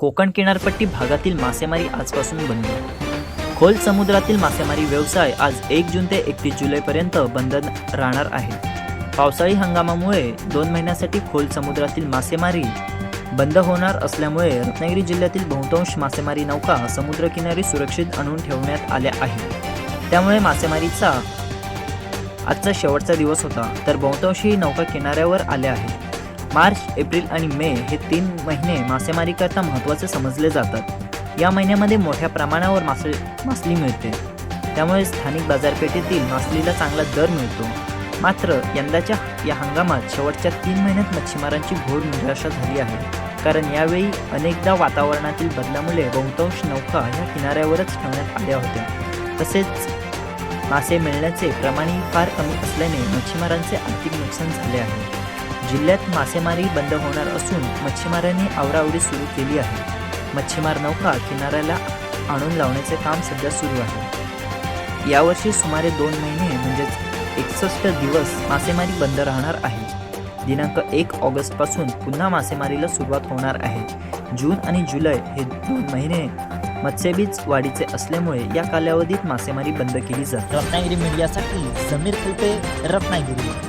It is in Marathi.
कोकण किनारपट्टी भागातील मासेमारी आजपासून बंद. खोल समुद्रातील मासेमारी व्यवसाय आज एक जून ते एकतीस जुलैपर्यंत बंद राहणार आहे. पावसाळी हंगामामुळे दोन महिन्यासाठी खोल समुद्रातील मासेमारी बंद होणार असल्यामुळे रत्नागिरी जिल्ह्यातील बहुतांश मासेमारी नौका समुद्रकिनारी सुरक्षित आणून ठेवण्यात आल्या आहेत. त्यामुळे मासेमारीचा आजचा शेवटचा दिवस होता तर बहुतांशी नौका किनाऱ्यावर आल्या आहेत. मार्च एप्रिल आणि मे हे तीन महिने मासेमारीकरता महत्त्वाचे समजले जातात. या महिन्यामध्ये मोठ्या प्रमाणावर मासे मासली मिळते. त्यामुळे स्थानिक बाजारपेठेतील मासलीला चांगला दर मिळतो. मात्र यंदाच्या या हंगामात शेवटच्या तीन महिन्यात मच्छीमारांची घोर निराशा झाली आहे. कारण यावेळी अनेकदा वातावरणातील बदलामुळे बहुतांश नौका ह्या किनाऱ्यावरच ठेवण्यात आल्या होत्या. तसेच मासे मिळण्याचे प्रमाणही फार कमी असल्याने मच्छीमारांचे आर्थिक नुकसान झाले आहे. जिल्ह्यात मासेमारी बंद होणार असून मच्छीमारांनी आवरावरी सुरू केली आहे. मच्छीमार नौका किनाऱ्याला आणून लावण्याचे काम सध्या सुरू आहे. यावर्षी सुमारे दोन महिने म्हणजेच एकसष्ट दिवस मासेमारी बंद राहणार आहे. दिनांक एक ऑगस्टपासून पुन्हा मासेमारीला सुरुवात होणार आहे. जून आणि जुलै हे दोन महिने मत्स्यबीज वाढीचे असल्यामुळे या कालावधीत मासेमारी बंद केली जाते रत्नागिरी मीडियासाठी समीर खुलते रत्नागिरी.